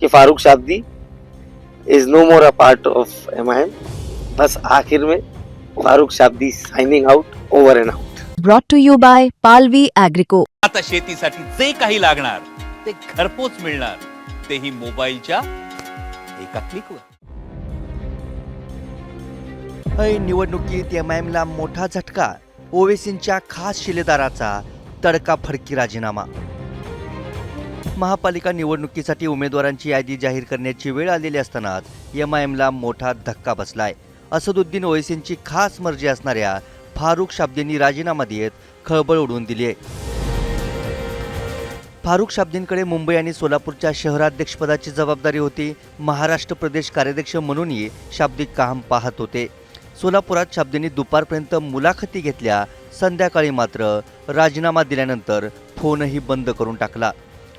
कि Farooq Shabdi is no more a part of M I M बस आखिर में Farooq Shabdi signing out over and out brought to you by Palvi Agrico. आता शेतीसाठी जे काही लागणार ते घरपोच मिळणार. तेही मोबाईलच्या एका क्लिकवर ऐन निवडणुकीत एम आय एमला मोठा झटका. ओवेसींच्या खास शिलेदाराचा तडकाफडकी राजीनामा. महापालिका निवडणुकीसाठी उमेदवारांची यादी जाहीर करण्याची वेळ आलेली असतानाच एम आय एमला मोठा धक्का बसलाय. असदुद्दीन ओवेसींची खास मर्जी असणाऱ्या फारुख शाब्दींनी राजीनामा देत खळबळ उडवून दिली आहे फारुख शाब्दींकडे मुंबई आणि सोलापूरच्या शहराध्यक्षपदाची जबाबदारी होती. महाराष्ट्र प्रदेश कार्याध्यक्ष म्हणूनही शाब्दी काम पाहत होते. सोलापुरात शाब्दींनी दुपारपर्यंत मुलाखती घेतल्या. संध्याकाळी मात्र राजीनामा दिल्यानंतर फोनही बंद करून टाकला.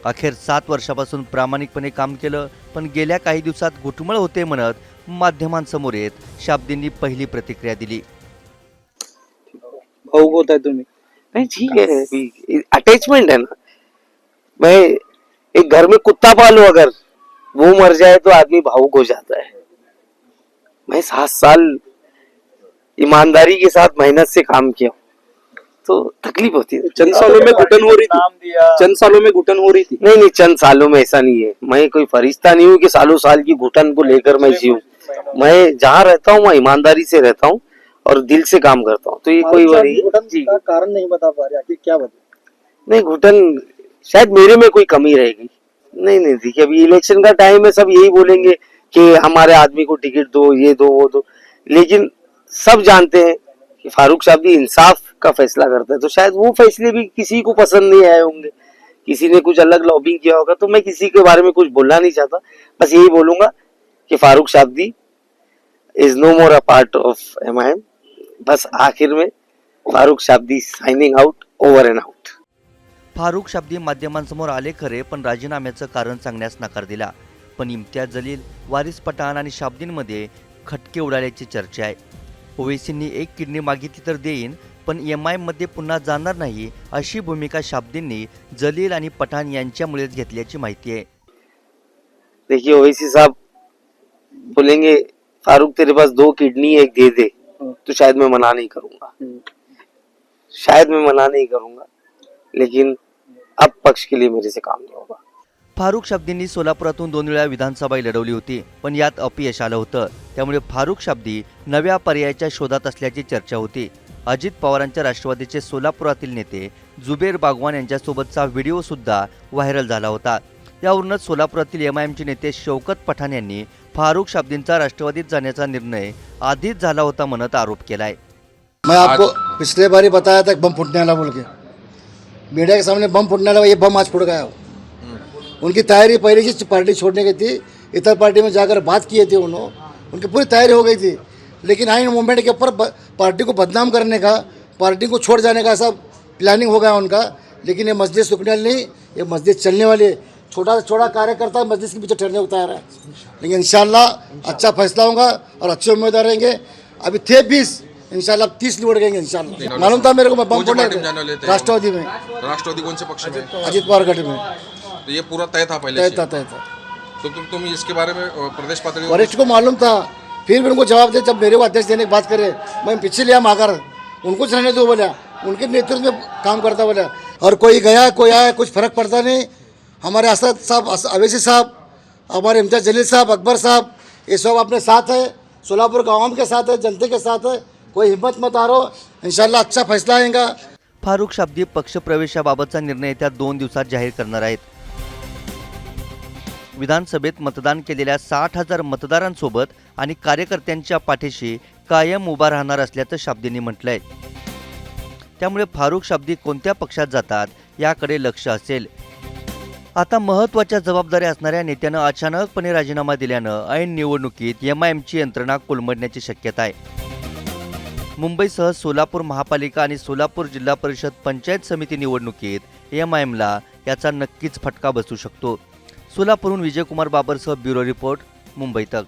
अखेर सात वर्षापासून प्रामाणिकपणे काम केलं पण गेल्या काही दिवसात घुटमळ होते म्हणत माध्यमांसमोर येत शाब्दींनी पहिली प्रतिक्रिया दिली. भाऊक होत आहे तुम्ही. नहीं ठीक है अटैचमेंट है ना. मैं एक घर में कुत्ता पालू अगर वो मर जाए तो आदमी भावुक हो जाता है। मैं सात साल ईमानदारी के साथ मेहनत से काम किया हूं। तो तकलीफ़ होती है। चंद सालों में घुटन हो रही थी। चंद सालों में घुटन हो रही थी। नहीं नहीं चंद सालों में ऐसा नहीं है। मैं कोई फरिश्ता नहीं हूँ कि सालों साल की घुटन को लेकर मैं जीऊँ मैं। जहाँ रहता हूँ वहाँ ईमानदारी से रहता हूँ और दिल से काम करता हूँ। तो ये कोई जी। कारण नहीं बता पा रहे क्या वजह? नहीं घुटन शायद मेरे में कोई कमी रहेगी। नहीं नहीं देखिए अभी इलेक्शन का टाइम है सब यही बोलेंगे कि हमारे आदमी को टिकट दो ये दो वो दो। लेकिन सब जानते हैं कि फारूक शाब्दी इंसाफ का फैसला करता है? तो शायद वो फैसले भी किसी को पसंद नहीं आए होंगे। किसी ने कुछ अलग लॉबिंग किया होगा तो मैं किसी के बारे में कुछ बोलना नहीं चाहता। बस यही बोलूंगा कि Farooq Shabdi is no more a part of M I M बस आखिर में Farooq Shabdi signing out over and out Farooq Shabdi माध्यमांसमोर आले खरे पण राजीनाम्याचं कारण सांगण्यास नकार दिला। पण इम्तियाज जलील वारिस पठाण आणि शाब्दींमध्ये खटके उडाल्याची चर्चा आहे। ओवेसींनी एक किडनी मागितली तर देईन पण एम आयमध्ये पुन्हा जाणार नाही अशी भूमिका शाब्दींनी जलील आणि पठाण यांच्यामुळेच घेतल्याची माहिती आहे. देखिए ओवैसी साहब बोलेंगे फारूक तेरे पास दो किडनी एक दे दे। तो शायद मैं मना नहीं करूंगा। शायद मैं मना नहीं करूंगा लेकिन अब पक्ष के लिए मेरे से काम नहीं होगा। फारुख शाब्दींनी सोलापुरातून दोन वेळा विधानसभा लढवली होती पण यात अपयश आलं होतं. त्यामुळे फारुख शाब्दी नव्या पर्यायाच्या शोधात असल्याची चर्चा होती. अजित पवारांच्या राष्ट्रवादीचे सोलापुरातील नेते जुबेर बागवान यांच्यासोबतचा व्हिडिओ सुद्धा व्हायरल झाला होता. यावरूनच सोलापुरातील एम आय एमचे नेते शौकत पठाण यांनी फारुख शाब्दींचा राष्ट्रवादीत जाण्याचा निर्णय आधीच झाला होता म्हणत आरोप केलाय. मैं आपको पिछले बार ही बताया था बम फूटने वाला बोल के. मीडिया के सामने बम फूटने वाला ये बम आज फूट गया हो। उनकी तैयारी पहले से पार्टी छोड़ने की थी इतर पार्टी में जाकर बात किए थे उन्होंने उनकी पूरी तैयारी हो गई थी। लेकिन आइन मूवमेंट के ऊपर पार्टी को बदनाम करने का पार्टी को छोड़ जाने का सब प्लानिंग हो गया उनका। लेकिन ये मस्जिद सुखने वाली नहीं ये मस्जिद चलने वाली है। छोटा से छोटा कार्यकर्ता मस्जिद के पीछे ठहरने को तैयार है। लेकिन इंशाल्लाह अच्छा फैसला होगा और अच्छे उम्मीदवार रहेंगे। अभी थे बीस इंशाल्लाह तीस निवड़ गएँगे इंशाल्लाह। मालूम था मेरे को मैं बम? राष्ट्रवादी में। राष्ट्रवादी कौन से पक्ष में? अजित पवार गढ़ में। तो ये पूरा तय था पहले तय था तय था। तो तुम तुम इसके बारे में प्रदेश पातळी वरिष्ठ को मालूम था। फिर भी उनको जवाब दे जब मेरे को अध्यक्ष देने की बात करे मैं पीछे लिया माकर उनको रहने दो बोला। उनके नेतृत्व में काम करता बोला। और कोई गया कोई आया कुछ फर्क पड़ता नहीं। हमारे असद साहब अस- अवैसी साहब हमारे इम्तियाज जलील साहब अकबर साहब ये सब अपने साथ है। सोलापुर का आवाम के साथ है जनते के साथ है। कोई हिम्मत मत हारो। इंशाल्लाह अच्छा फैसला आएगा। फारुख शाब्दी पक्षप्रवेशाबाबतचा निर्णय येत्या दोन दिवसात जाहीर करणार आहेत. विधानसभेत मतदान केलेल्या साठ हजार मतदारांसोबत आणि कार्यकर्त्यांच्या पाठीशी कायम उभा राहणार असल्याचं शाब्दींनी म्हटलंय. त्यामुळे फारुख शाब्दी कोणत्या पक्षात जातात याकडे लक्ष असेल. आता महत्त्वाच्या जबाबदाऱ्या असणाऱ्या नेत्यानं अचानकपणे राजीनामा दिल्यानं ऐन निवडणुकीत एम आय एमची यंत्रणा कोलमडण्याची शक्यता आहे. मुंबईसह सोलापूर महापालिका आणि सोलापूर जिल्हा परिषद पंचायत समिती निवडणुकीत एम आय एमला याचा नक्कीच फटका बसू शकतो. सोलापूरहून विजयकुमार बाबरसह ब्युरो रिपोर्ट मुंबई तक.